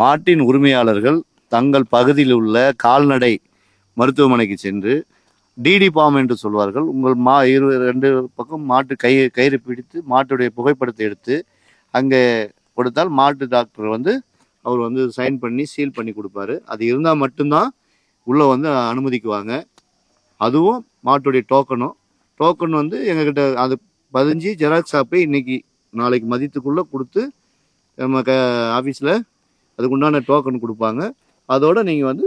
மாட்டின் உரிமையாளர்கள் தங்கள் பகுதியில் உள்ள கால்நடை மருத்துவமனைக்கு சென்று டிடி பாம் என்று சொல்வார்கள். உங்கள் மா இரு ரெண்டு பக்கம் மாட்டு கை கயிறு பிடித்து மாட்டுடைய புகைப்படத்தை எடுத்து அங்கே கொடுத்தால் மாட்டு டாக்டர் வந்து அவர் வந்து சைன் பண்ணி சீல் பண்ணி கொடுப்பாரு. அது இருந்தால் மட்டும்தான் உள்ளே வந்து அனுமதிக்குவாங்க. அதுவும் மாட்டுடைய டோக்கனும் டோக்கன் வந்து எங்ககிட்ட அது பதிஞ்சு ஜெராக்ஸ் ஷாப்பை இன்னைக்கு நாளைக்கு மதியத்துக்குள்ளே கொடுத்து நம்ம க ஆஃபீஸில் அதுக்குண்டான டோக்கன் கொடுப்பாங்க. அதோட நீங்கள் வந்து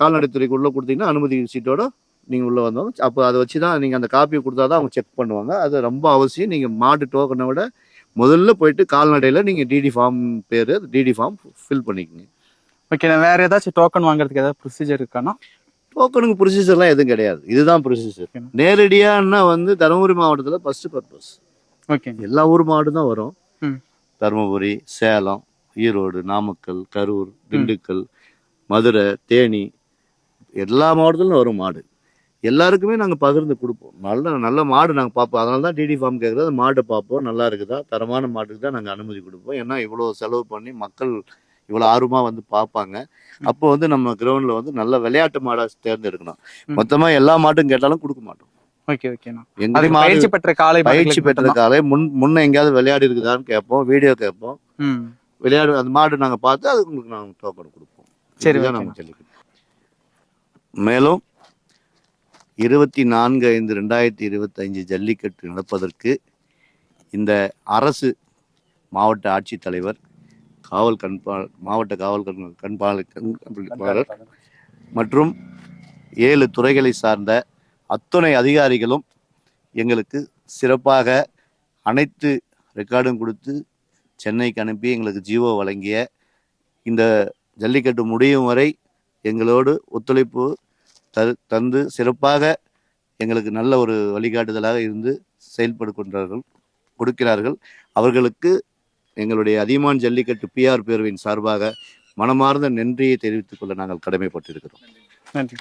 கால்நடைத்துறைக்கு உள்ளே கொடுத்தீங்கன்னா அனுமதி சீட்டோட நீங்கள் உள்ளே வந்தோம். அப்போ அதை வச்சு தான் நீங்கள் அந்த காப்பியை கொடுத்தா தான் அவங்க செக் பண்ணுவாங்க. அது ரொம்ப அவசியம். நீங்கள் மாட்டு டோக்கனை விட முதல்ல போயிட்டு கால்நடையில் நீங்கள் டிடி ஃபார்ம் பேர் டிடி ஃபார்ம் ஃபில் பண்ணிக்கோங்க. ஓகே வேற ஏதாச்சும் டோக்கன் வாங்குறதுக்கு ஏதாவது ப்ரொசீஜர் இருக்கானா? டோக்கனுக்கு ப்ரொசீஜர்லாம் எதுவும் கிடையாது. இதுதான் ப்ரொசீஜர் Okay. நேரடியான்னா வந்து தருமபுரி மாவட்டத்தில் ஃபர்ஸ்ட் பர்பஸ் ஓகே எல்லா ஊர் மாடு தான் வரும். தருமபுரி சேலம் ஈரோடு நாமக்கல் கரூர் திண்டுக்கல் மதுரை தேனி எல்லா மாவட்டத்திலும் வரும் மாடு. எல்லாருக்குமே நாங்கள் பகிர்ந்து கொடுப்போம். நல்ல நல்ல மாடு நாங்கள் பார்ப்போம். அதனால தான் டிடி ஃபார்ம் கேட்குறது மாடை பார்ப்போம். நல்லா இருக்குதா? தரமான மாட்டுக்கு தான் நாங்கள் அனுமதி கொடுப்போம். ஏன்னா இவ்வளோ செலவு பண்ணி மக்கள் இவ்வளோ ஆர்வமாக வந்து பார்ப்பாங்க. அப்போ வந்து நம்ம கிரவுண்டில் வந்து நல்ல விளையாட்டு மாடாக தேர்ந்தெடுக்கணும். மொத்தமாக எல்லா மாட்டும் கேட்டாலும் கொடுக்க மாட்டோம். ஓகே ஓகேண்ணா பயிற்சி பெற்ற காலை பயிற்சி பெற்ற. காலை முன் முன்ன எங்கேயாவது விளையாடி இருக்குதான்னு கேட்போம். வீடியோ கேட்போம். விளையாடு அந்த மாடு நாங்கள் பார்த்து அதுக்கு உங்களுக்கு நாங்கள் டோக்கன் கொடுப்போம் சரி. நம்ம ஜல்லிக்கட்டு மேலும் இருபத்தி நான்கு ஐந்து ரெண்டாயிரத்தி இருபத்தஞ்சு ஜல்லிக்கட்டு நடப்பதற்கு இந்த அரசு மாவட்ட ஆட்சித்தலைவர் காவல் கண்பா மாவட்ட காவல் கண் கண்பாளர் மற்றும் ஏழு துறைகளை சார்ந்த அத்துணை அதிகாரிகளும் எங்களுக்கு சிறப்பாக அனைத்து ரெக்கார்டும் கொடுத்து சென்னைக்கு அனுப்பி எங்களுக்கு ஜீவோ வழங்கிய இந்த ஜல்லிக்கட்டு முடியும் வரை எங்களோடு ஒத்துழைப்பு த தந்து சிறப்பாக எங்களுக்கு நல்ல ஒரு வழிகாட்டுதலாக இருந்து செயல்படுகின்றார்கள் கொடுக்கிறார்கள். அவர்களுக்கு எங்களுடைய அதியமான் ஜல்லிக்கட்டு பிஆர் பேரவையின் சார்பாக மனமார்ந்த நன்றியை தெரிவித்துக் கொள்ள நாங்கள் கடமைப்பட்டிருக்கிறோம். நன்றி.